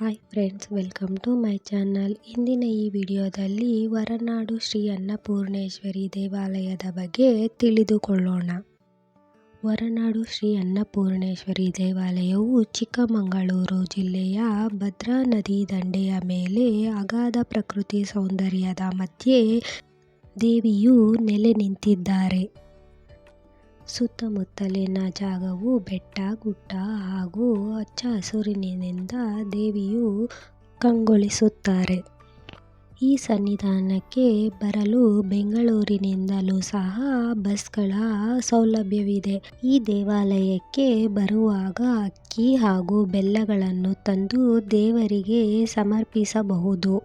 Hi friends, welcome to my channel. ಇಂದಿನ ಈ ವಿಡಿಯೋದಲ್ಲಿ ಹೊರನಾಡು ಶ್ರೀ ಅನ್ನಪೂರ್ಣೇಶ್ವರಿ ದೇವಾಲಯದ ಬಗ್ಗೆ ತಿಳಿದುಕೊಳ್ಳೋಣ. ಹೊರನಾಡು ಶ್ರೀ ಅನ್ನಪೂರ್ಣೇಶ್ವರಿ ದೇವಾಲಯವು ಚಿಕ್ಕಮಗಳೂರು ಜಿಲ್ಲೆಯ ಭದ್ರಾ ನದಿ ದಂಡೆಯ ಮೇಲೆ ಅಗಾಧ ಪ್ರಕೃತಿ ಸೌಂದರ್ಯದ ಮಧ್ಯೆ ದೇವಿಯು ನೆಲೆ ನಿಂತಿದ್ದಾರೆ. ಸುತ್ತಮುತ್ತಲಿನ ಜಾಗವು ಬೆಟ್ಟ, ಗುಡ್ಡ ಹಾಗೂ ಹಚ್ಚ ಹಸುರಿನಿಂದ ದೇವಿಯು ಕಂಗೊಳಿಸುತ್ತಾರೆ. ಈ ಸನ್ನಿಧಾನಕ್ಕೆ ಬರಲು ಬೆಂಗಳೂರಿನಿಂದಲೂ ಸಹ ಬಸ್ಗಳ ಸೌಲಭ್ಯವಿದೆ. ಈ ದೇವಾಲಯಕ್ಕೆ ಬರುವಾಗ ಅಕ್ಕಿ ಹಾಗೂ ಬೆಲ್ಲಗಳನ್ನು ತಂದು ದೇವರಿಗೆ ಸಮರ್ಪಿಸಬಹುದು.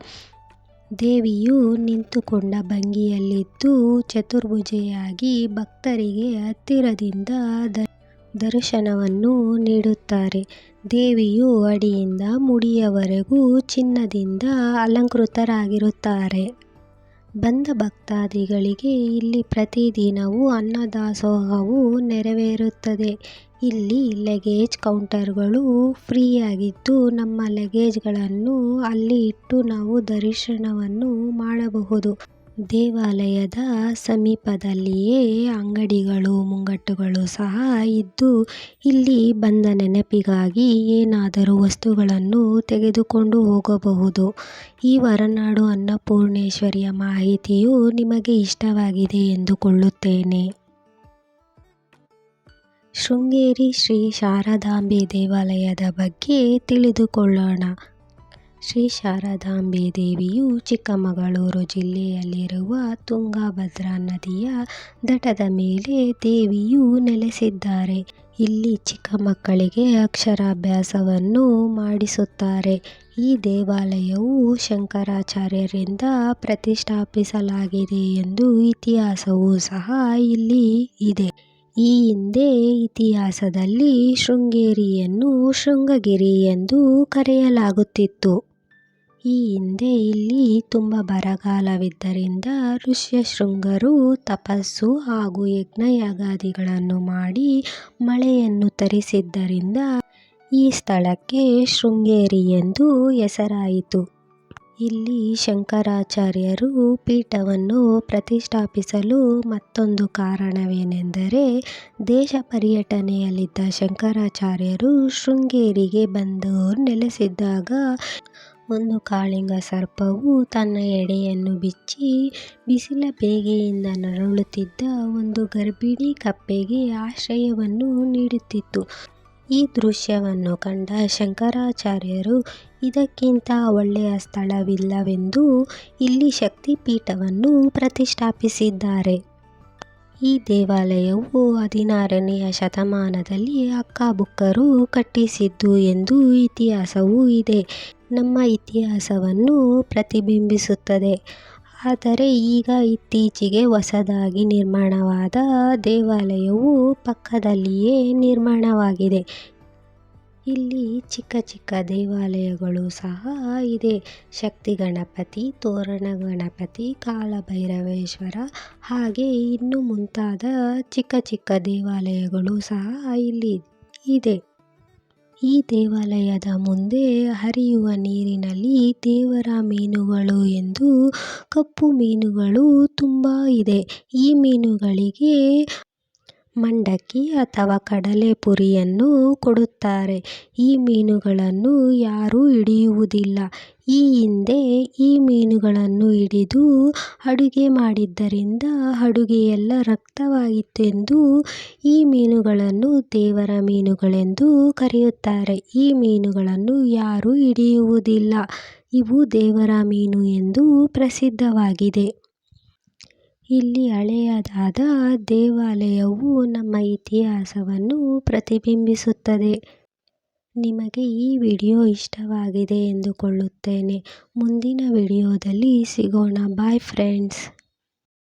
ದೇವಿಯು ನಿಂತುಕೊಂಡ ಭಂಗಿಯಲ್ಲಿದ್ದು ಚತುರ್ಭುಜೆಯಾಗಿ ಭಕ್ತರಿಗೆ ಹತ್ತಿರದಿಂದ ದರ್ಶನವನ್ನು ನೀಡುತ್ತಾರೆ. ದೇವಿಯು ಅಡಿಯಿಂದ ಮುಡಿಯವರೆಗೂ ಚಿನ್ನದಿಂದ ಅಲಂಕೃತರಾಗಿರುತ್ತಾರೆ. ಬಂದ ಭಕ್ತಾದಿಗಳಿಗೆ ಇಲ್ಲಿ ಪ್ರತಿದಿನವೂ ಅನ್ನದಾಸೋಹವು ನೆರವೇರುತ್ತದೆ. ಇಲ್ಲಿ ಲಗೇಜ್ ಕೌಂಟರ್ಗಳು ಫ್ರೀಯಾಗಿದ್ದು ನಮ್ಮ ಲಗೇಜ್ಗಳನ್ನು ಅಲ್ಲಿ ಇಟ್ಟು ನಾವು ದರ್ಶನವನ್ನು ಮಾಡಬಹುದು. ದೇವಾಲಯದ ಸಮೀಪದಲ್ಲಿಯೇ ಅಂಗಡಿಗಳು, ಮುಂಗಟ್ಟುಗಳು ಸಹ ಇದ್ದು ಇಲ್ಲಿ ಬಂದ ನೆನಪಿಗಾಗಿ ಏನಾದರೂ ವಸ್ತುಗಳನ್ನು ತೆಗೆದುಕೊಂಡು ಹೋಗಬಹುದು. ಈ ಹೊರನಾಡು ಅನ್ನಪೂರ್ಣೇಶ್ವರಿಯ ಮಾಹಿತಿಯು ನಿಮಗೆ ಇಷ್ಟವಾಗಿದೆ ಎಂದುಕೊಳ್ಳುತ್ತೇನೆ. ಶೃಂಗೇರಿ ಶ್ರೀ ಶಾರದಾಂಬೆ ದೇವಾಲಯದ ಬಗ್ಗೆ ತಿಳಿದುಕೊಳ್ಳೋಣ. ಶ್ರೀ ಶಾರದಾಂಬೆ ದೇವಿಯು ಚಿಕ್ಕಮಗಳೂರು ಜಿಲ್ಲೆಯಲ್ಲಿರುವ ತುಂಗಭದ್ರಾ ನದಿಯ ದಟದ ಮೇಲೆ ದೇವಿಯು ನೆಲೆಸಿದ್ದಾರೆ. ಇಲ್ಲಿ ಚಿಕ್ಕ ಮಕ್ಕಳಿಗೆ ಅಕ್ಷರಾಭ್ಯಾಸವನ್ನು ಮಾಡಿಸುತ್ತಾರೆ. ಈ ದೇವಾಲಯವು ಶಂಕರಾಚಾರ್ಯರಿಂದ ಪ್ರತಿಷ್ಠಾಪಿಸಲಾಗಿದೆ ಎಂದು ಇತಿಹಾಸವೂ ಸಹ ಇಲ್ಲಿ ಇದೆ. ಈ ಹಿಂದೆ ಇತಿಹಾಸದಲ್ಲಿ ಶೃಂಗೇರಿಯನ್ನು ಶೃಂಗಗಿರಿ ಎಂದು ಕರೆಯಲಾಗುತ್ತಿತ್ತು. ಈ ಹಿಂದೆ ಇಲ್ಲಿ ತುಂಬ ಬರಗಾಲವಿದ್ದರಿಂದ ಋಷ್ಯಶೃಂಗರು ತಪಸ್ಸು ಹಾಗೂ ಯಜ್ಞಯಾಗಾದಿಗಳನ್ನು ಮಾಡಿ ಮಳೆಯನ್ನು ತರಿಸಿದ್ದರಿಂದ ಈ ಸ್ಥಳಕ್ಕೆ ಶೃಂಗೇರಿ ಎಂದು ಹೆಸರಾಯಿತು. ಇಲ್ಲಿ ಶಂಕರಾಚಾರ್ಯರು ಪೀಠವನ್ನು ಪ್ರತಿಷ್ಠಾಪಿಸಲು ಮತ್ತೊಂದು ಕಾರಣವೇನೆಂದರೆ ದೇಶ ಪರ್ಯಟನೆಯಲ್ಲಿದ್ದ ಶಂಕರಾಚಾರ್ಯರು ಶೃಂಗೇರಿಗೆ ಬಂದು ನೆಲೆಸಿದ್ದಾಗ ಒಂದು ಕಾಳಿಂಗ ಸರ್ಪವು ತನ್ನ ಎಡೆಯನ್ನು ಬಿಚ್ಚಿ ಬಿಸಿಲ ಬೇಗೆಯಿಂದ ನರಳುತ್ತಿದ್ದ ಒಂದು ಗರ್ಭಿಣಿ ಕಪ್ಪೆಗೆ ಆಶ್ರಯವನ್ನು ನೀಡುತ್ತಿತ್ತು. ಈ ದೃಶ್ಯವನ್ನು ಕಂಡ ಶಂಕರಾಚಾರ್ಯರು, ಇದಕ್ಕಿಂತ ಒಳ್ಳೆಯ ಸ್ಥಳವಿಲ್ಲವೆಂದು ಇಲ್ಲಿ ಶಕ್ತಿಪೀಠವನ್ನು ಪ್ರತಿಷ್ಠಾಪಿಸಿದ್ದಾರೆ. ಈ ದೇವಾಲಯವು ಹದಿನಾರನೆಯ ಶತಮಾನದಲ್ಲಿ ಅಕ್ಕಬುಕ್ಕರು ಕಟ್ಟಿಸಿದ್ದು ಎಂದು ಇತಿಹಾಸವೂ ಇದೆ. ನಮ್ಮ ಇತಿಹಾಸವನ್ನು ಪ್ರತಿಬಿಂಬಿಸುತ್ತದೆ. ಆದರೆ ಈಗ ಇತ್ತೀಚೆಗೆ ಹೊಸದಾಗಿ ನಿರ್ಮಾಣವಾದ ದೇವಾಲಯವು ಪಕ್ಕದಲ್ಲಿಯೇ ನಿರ್ಮಾಣವಾಗಿದೆ. ಇಲ್ಲಿ ಚಿಕ್ಕ ಚಿಕ್ಕ ದೇವಾಲಯಗಳು ಸಹ ಇದೆ. ಶಕ್ತಿ ಗಣಪತಿ, ತೋರಣ ಗಣಪತಿ, ಕಾಲಭೈರವೇಶ್ವರ ಹಾಗೆ ಇನ್ನು ಮುಂತಾದ ಚಿಕ್ಕ ಚಿಕ್ಕ ದೇವಾಲಯಗಳು ಸಹ ಇಲ್ಲಿ ಇದೆ. ಈ ದೇವಾಲಯದ ಮುಂದೆ ಹರಿಯುವ ನೀರಿನಲ್ಲಿ ದೇವರ ಮೀನುಗಳು ಎಂದು ಕಪ್ಪು ಮೀನುಗಳು ತುಂಬ ಇದೆ. ಈ ಮೀನುಗಳಿಗೆ ಮಂಡಕ್ಕಿ ಅಥವಾ ಕಡಲೆಪುರಿಯನ್ನು ಕೊಡುತ್ತಾರೆ. ಈ ಮೀನುಗಳನ್ನು ಯಾರೂ ಹಿಡಿಯುವುದಿಲ್ಲ. ಈ ಹಿಂದೆ ಹಿಡಿದು ಅಡುಗೆ ಮಾಡಿದ್ದರಿಂದ ಅಡುಗೆಯೆಲ್ಲ ರಕ್ತವಾಗಿತ್ತೆಂದು ಈ ಮೀನುಗಳನ್ನು ದೇವರ ಮೀನುಗಳೆಂದು ಕರೆಯುತ್ತಾರೆ. ಈ ಮೀನುಗಳನ್ನು ಯಾರೂ ಹಿಡಿಯುವುದಿಲ್ಲ. ಇವು ದೇವರ ಮೀನು ಎಂದು ಪ್ರಸಿದ್ಧವಾಗಿದೆ. ಇಲ್ಲಿ ಹಳೆಯದಾದ ದೇವಾಲಯವು ನಮ್ಮ ಇತಿಹಾಸವನ್ನು ಪ್ರತಿಬಿಂಬಿಸುತ್ತದೆ. ನಿಮಗೆ ಈ ವಿಡಿಯೋ ಇಷ್ಟವಾಗಿದೆ ಎಂದುಕೊಳ್ಳುತ್ತೇನೆ. ಮುಂದಿನ ವಿಡಿಯೋದಲ್ಲಿ ಸಿಗೋಣ. Bye friends